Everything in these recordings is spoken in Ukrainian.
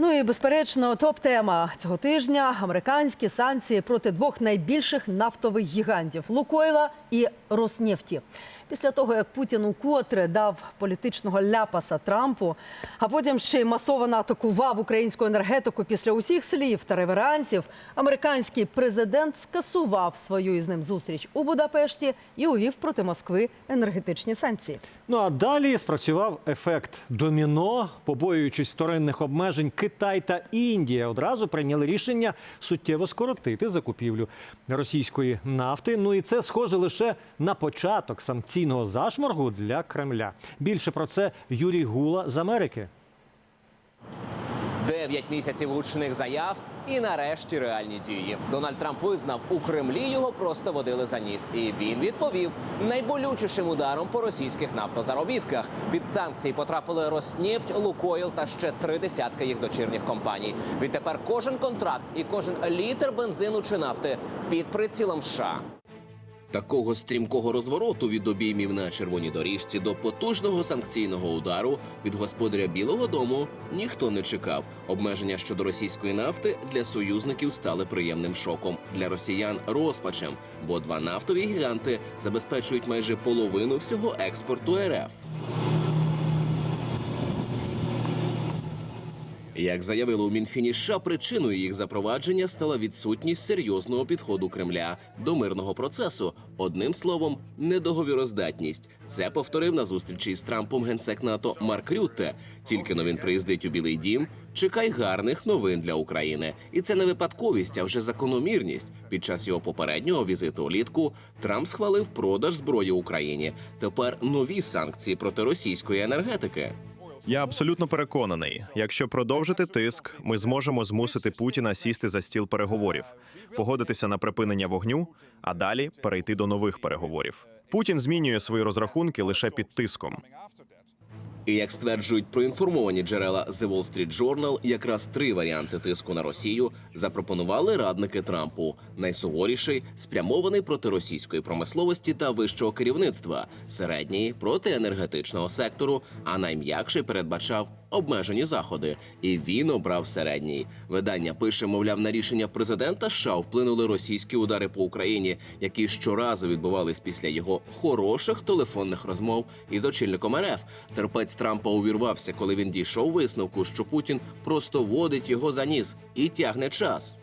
Ну і безперечно, топ-тема цього тижня американські санкції проти двох найбільших нафтових гігантів Лукойла і Роснефті. Після того, як Путін укотре дав політичного ляпаса Трампу, а потім ще й масово атакував українську енергетику після усіх слів та реверансів, американський президент скасував свою із ним зустріч у Будапешті і увів проти Москви енергетичні санкції. Ну а далі спрацював ефект доміно. Побоюючись вторинних обмежень, Китай та Індія одразу прийняли рішення суттєво скоротити закупівлю російської нафти. Ну і це схоже лише на початок санкційного зашморгу для Кремля. Більше про це Юрій Гула з Америки. Дев'ять місяців гучних заяв і нарешті реальні дії. Дональд Трамп визнав, у Кремлі його просто водили за ніс. І він відповів найболючішим ударом по російських нафтозаробітках. Під санкції потрапили Роснефть, Лукойл та ще три десятки їх дочірніх компаній. Відтепер кожен контракт і кожен літр бензину чи нафти під прицілом США. Такого стрімкого розвороту від обіймів на червоній доріжці до потужного санкційного удару від господаря Білого Дому ніхто не чекав. Обмеження щодо російської нафти для союзників стали приємним шоком для росіян розпачем, бо два нафтові гіганти забезпечують майже половину всього експорту РФ. Як заявили у Мінфіні США, причиною їх запровадження стала відсутність серйозного підходу Кремля до мирного процесу. Одним словом, недоговіроздатність. Це повторив на зустрічі з Трампом генсек НАТО Марк Рютте. Тільки но він приїздить у Білий Дім. Чекай гарних новин для України, і це не випадковість, а вже закономірність. Під час його попереднього візиту улітку Трамп схвалив продаж зброї Україні. Тепер нові санкції проти російської енергетики. Я абсолютно переконаний, якщо продовжити тиск, ми зможемо змусити Путіна сісти за стіл переговорів, погодитися на припинення вогню, а далі перейти до нових переговорів. Путін змінює свої розрахунки лише під тиском. І як стверджують проінформовані джерела The Wall Street Journal, якраз три варіанти тиску на Росію запропонували радники Трампу. Найсуворіший спрямований проти російської промисловості та вищого керівництва, середній проти енергетичного сектору, а найм'якший передбачав обмежені заходи. І він обрав середній. Видання пише, мовляв, на рішення президента США вплинули російські удари по Україні, які щоразу відбувались після його хороших телефонних розмов із очільником РФ. Терпець Трампа увірвався, коли він дійшов висновку, що Путін просто водить його за ніс і тягне час.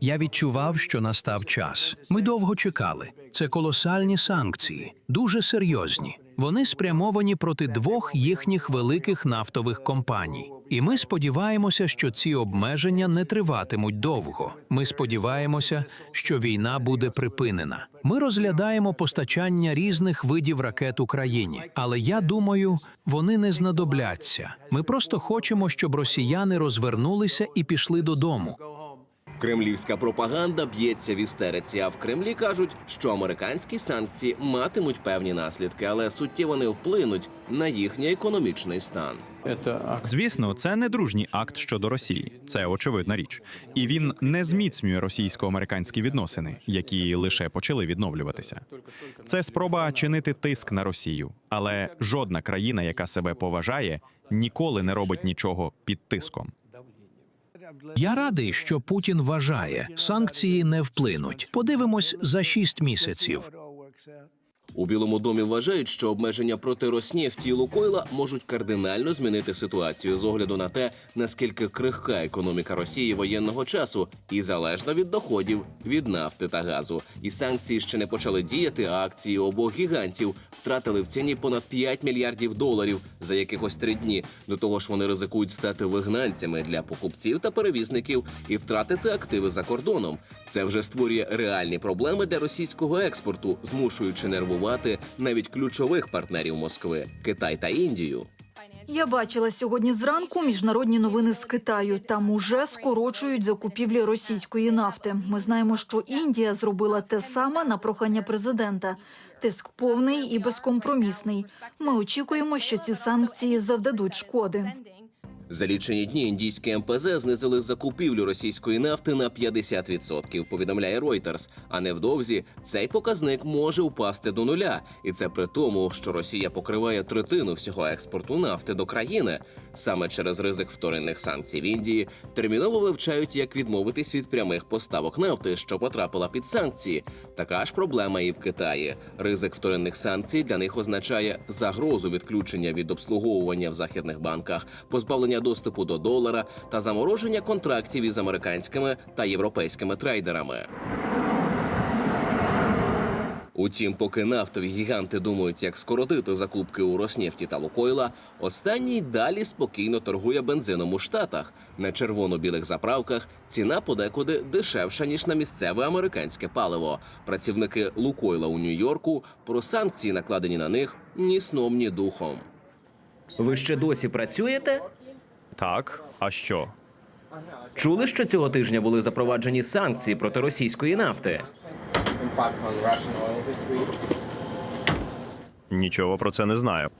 Я відчував, що настав час. Ми довго чекали. Це колосальні санкції, дуже серйозні. Вони спрямовані проти двох їхніх великих нафтових компаній. І ми сподіваємося, що ці обмеження не триватимуть довго. Ми сподіваємося, що війна буде припинена. Ми розглядаємо постачання різних видів ракет Україні, але я думаю, вони не знадобляться. Ми просто хочемо, щоб росіяни розвернулися і пішли додому. Кремлівська пропаганда б'ється в істериці. А в Кремлі кажуть, що американські санкції матимуть певні наслідки, але суттєво не вплинуть на їхній економічний стан. Звісно, це не дружній акт щодо Росії, це очевидна річ, і він не зміцнює російсько-американські відносини, які лише почали відновлюватися. Це спроба чинити тиск на Росію, але жодна країна, яка себе поважає, ніколи не робить нічого під тиском. Я радий, що Путін вважає, санкції не вплинуть. Подивимось за шість місяців. У Білому домі вважають, що обмеження проти Роснефті і Лукойла можуть кардинально змінити ситуацію з огляду на те, наскільки крихка економіка Росії воєнного часу і залежна від доходів від нафти та газу. І санкції ще не почали діяти. А акції обох гігантів втратили в ціні понад 5 мільярдів доларів за якихось три дні. До того ж, вони ризикують стати вигнанцями для покупців та перевізників і втратити активи за кордоном. Це вже створює реальні проблеми для російського експорту, змушуючи нервувати навіть ключових партнерів Москви Китай та Індію. Я бачила сьогодні зранку міжнародні новини з Китаю. Там уже скорочують закупівлі російської нафти. Ми знаємо, що Індія зробила те саме на прохання президента. Тиск повний і безкомпромісний. Ми очікуємо, що ці санкції завдадуть шкоди. За лічені дні індійські МПЗ знизили закупівлю російської нафти на 50%, повідомляє Reuters. А невдовзі цей показник може впасти до нуля, і це при тому, що Росія покриває третину всього експорту нафти до країни. Саме через ризик вторинних санкцій в Індії терміново вивчають, як відмовитись від прямих поставок нафти, що потрапила під санкції. Така ж проблема і в Китаї. Ризик вторинних санкцій для них означає загрозу відключення від обслуговування в західних банках, позбавлення доступу до долара та замороження контрактів із американськими та європейськими трейдерами. Утім, поки нафтові гіганти думають, як скоротити закупки у Роснефті та Лукойла, останній далі спокійно торгує бензином у Штатах. На червоно-білих заправках ціна подекуди дешевша ніж на місцеве американське паливо. Працівники Лукойла у Нью-Йорку про санкції, накладені на них, ні сном, ні духом. Ви ще досі працюєте? Так, а що? Чули, що цього тижня були запроваджені санкції проти російської нафти? Нічого про це не знаю.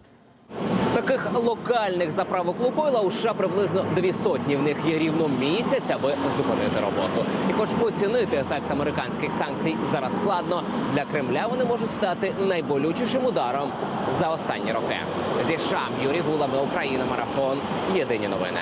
Таких локальних заправок Лукойла у США приблизно дві сотні. В них є рівно місяць, аби зупинити роботу. Хоч оцінити ефект американських санкцій зараз складно, для Кремля вони можуть стати найболючішим ударом за останні роки. Зі США Юрій Гулаби, Україна, марафон. Єдині новини.